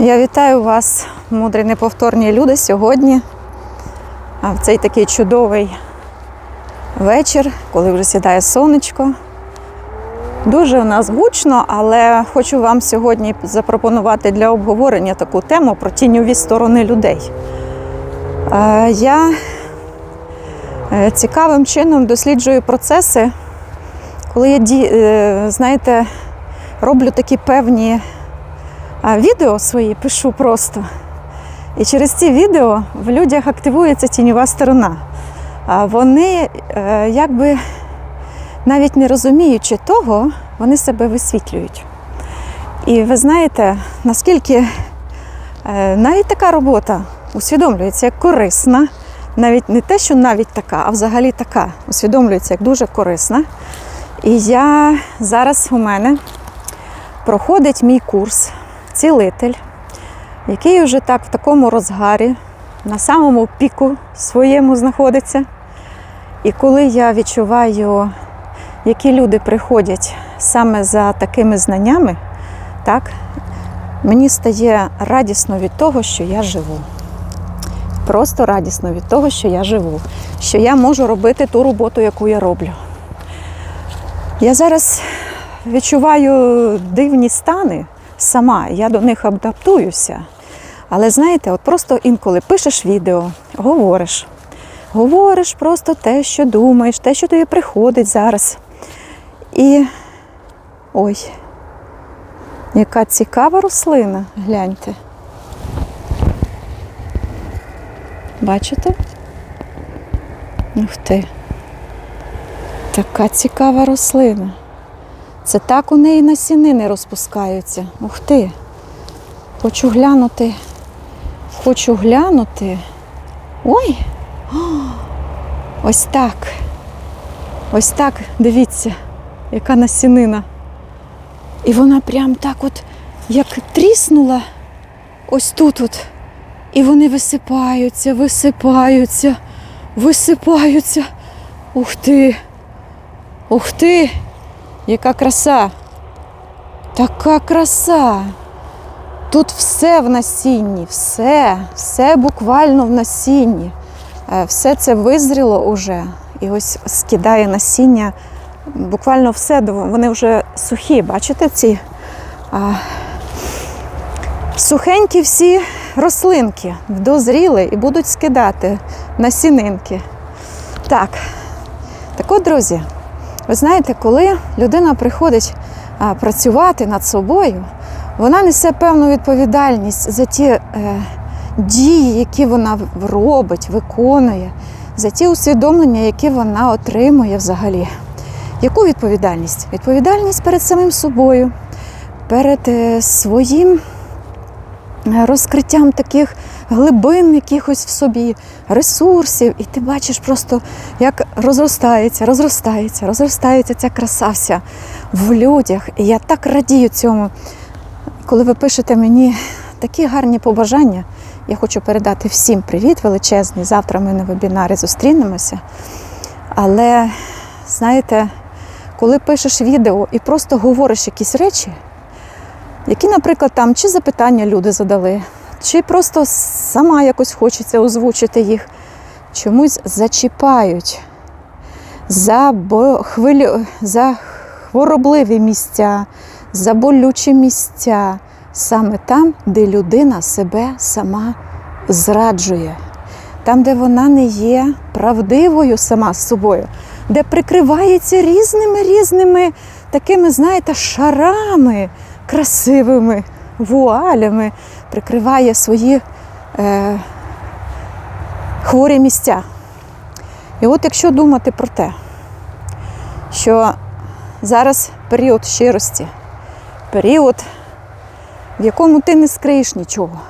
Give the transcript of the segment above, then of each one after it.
Я вітаю вас, мудрі неповторні люди, сьогодні. В цей такий чудовий вечір, коли вже сідає сонечко. Дуже у нас гучно, але хочу вам сьогодні запропонувати для обговорення таку тему про тіньові сторони людей. Я е, цікавим чином досліджую процеси, коли я е, знаєте, роблю такі певні відео свої пишу просто. І через ці відео в людях активується тіньова сторона. Вони, е, якби навіть не розуміючи того, вони себе висвітлюють. І ви знаєте, наскільки е, навіть така робота усвідомлюється як корисна, навіть не те, що навіть така, а взагалі така, усвідомлюється як дуже корисна. І я зараз у мене проходить мій курс цілитель, який вже так в такому розгарі, на самому піку своєму знаходиться. І коли я відчуваю, які люди приходять саме за такими знаннями, так, мені стає радісно від того, що я живу. Просто радісно від того, що я живу, що я можу робити ту роботу, яку я роблю. Я зараз відчуваю дивні стани сама, я до них адаптуюся. Але знаєте, от просто інколи пишеш відео, говориш, говориш просто те, що думаєш, те, що тобі приходить зараз. І ой, яка цікава рослина, гляньте. Бачите? Ух ти. Така цікава рослина. Це так у неї насінини розпускаються. Ух ти. Хочу глянути. Хочу глянути. Ой! Ось так. Ось так, дивіться, яка насінина. І вона прям так от, як тріснула ось тут от. І вони висипаються, висипаються, висипаються. Ух ти! Ух ти! Яка краса! Така краса! Тут все в насінні, все, все буквально в насінні. Е, Все це визріло уже. І ось скидає насіння. Буквально все, вони вже сухі, бачите ці а, сухенькі всі рослинки дозріли і будуть скидати насінинки. Так, так от, друзі, ви знаєте, коли людина приходить працювати над собою, вона несе певну відповідальність за ті е, дії, які вона робить, виконує, за ті усвідомлення, які вона отримує взагалі. Яку відповідальність? Відповідальність перед самим собою, перед е, своїм розкриттям таких глибин якихось в собі, ресурсів, і ти бачиш просто, як розростається, розростається, розростається ця краса вся в людях. І я так радію цьому. Коли ви пишете мені такі гарні побажання, я хочу передати всім привіт величезний. Завтра ми на вебінарі зустрінемося. Але знаєте, коли пишеш відео і просто говориш якісь речі, які, наприклад, там чи запитання люди задали, чи просто сама якось хочеться озвучити їх, чомусь зачіпають за, хвилю... за хворобливі місця, за болючі місця, саме там, де людина себе сама зраджує, там, де вона не є правдивою сама з собою, де прикривається різними різними такими, знаєте, шарами красивими вуалями, прикриває свої е, хворі місця. І от якщо думати про те, що зараз період щирості, період, в якому ти не скриєш нічого,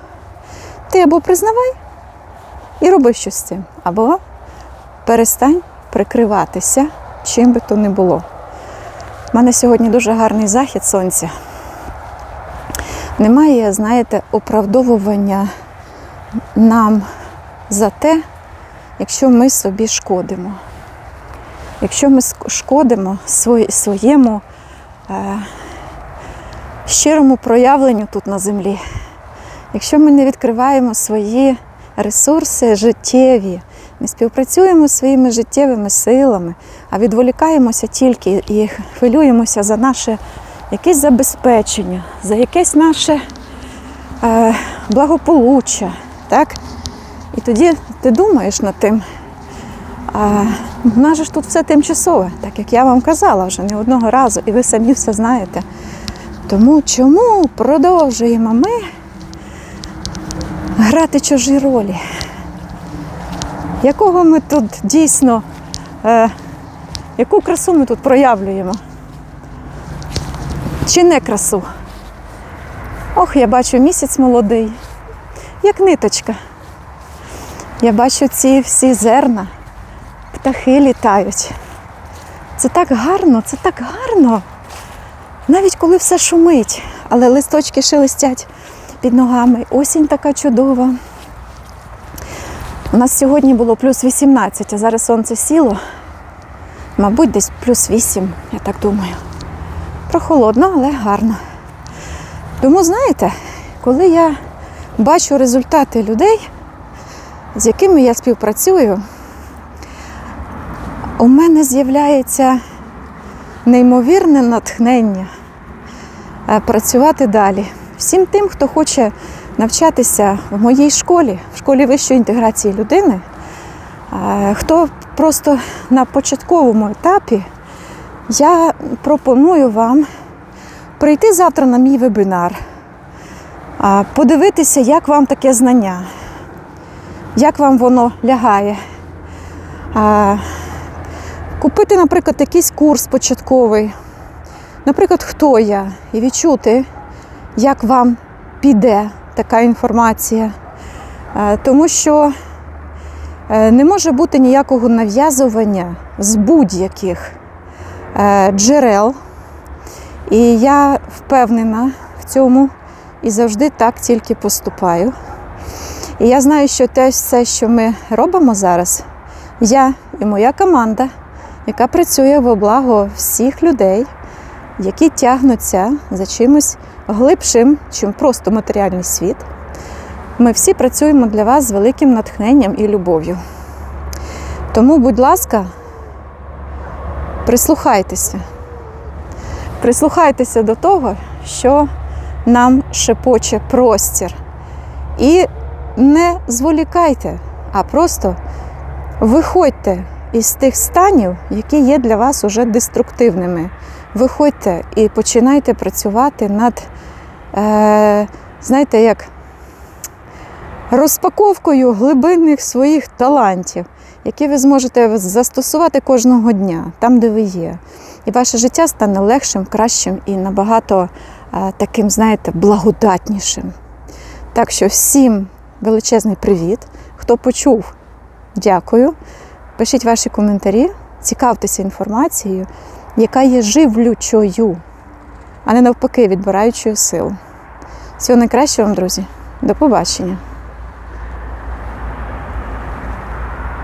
ти або признавай і роби щось з цим, або перестань прикриватися, чим би то не було. У мене сьогодні дуже гарний захід сонця. Немає, знаєте, оправдовування нам за те, якщо ми собі шкодимо. Якщо ми шкодимо своєму е, щирому проявленню тут на землі, якщо ми не відкриваємо свої ресурси життєві, не співпрацюємо своїми життєвими силами, а відволікаємося тільки і хвилюємося за наше якесь забезпечення, за якесь наше е, благополуччя. Так? І тоді ти думаєш над тим. А в нас же ж тут все тимчасове, так як я вам казала вже не одного разу, і ви самі все знаєте. Тому чому продовжуємо ми грати чужі ролі? Якого ми тут дійсно, е, яку красу ми тут проявлюємо? Чи не красу? Ох, я бачу місяць молодий, як ниточка. Я бачу ці всі зерна, птахи літають. Це так гарно, це так гарно. Навіть коли все шумить, але листочки шелестять під ногами. Осінь така чудова. У нас сьогодні було плюс 18, а зараз сонце сіло. Мабуть, десь плюс 8, я так думаю. Прохолодно, але гарно. Тому, знаєте, коли я бачу результати людей, з якими я співпрацюю, у мене з'являється неймовірне натхнення е, працювати далі. Всім тим, хто хоче навчатися в моїй школі, в школі вищої інтеграції людини, е, хто просто на початковому етапі, я пропоную вам прийти завтра на мій вебінар, подивитися, як вам таке знання, як вам воно лягає. Купити, наприклад, якийсь курс початковий, наприклад, хто я, і відчути, як вам піде така інформація. Тому що е, не може бути ніякого нав'язування з будь-яких джерел. І я впевнена в цьому і завжди так тільки поступаю. І я знаю, що те все, що ми робимо зараз, я і моя команда, яка працює во благо всіх людей, які тягнуться за чимось глибшим, чим просто матеріальний світ. Ми всі працюємо для вас з великим натхненням і любов'ю. Тому, будь ласка, прислухайтеся. Прислухайтеся до того, що нам шепоче простір. І не зволікайте, а просто виходьте із тих станів, які є для вас уже деструктивними. Виходьте і починайте працювати над, е, знаєте, як розпаковкою глибинних своїх талантів, які ви зможете застосувати кожного дня, там, де ви є. І ваше життя стане легшим, кращим і набагато е, таким, знаєте, благодатнішим. Так що всім величезний привіт. Хто почув, дякую. Пишіть ваші коментарі, цікавтеся інформацією, яка є живлючою, а не навпаки відбираючою силу. Всього найкращого вам, друзі. До побачення!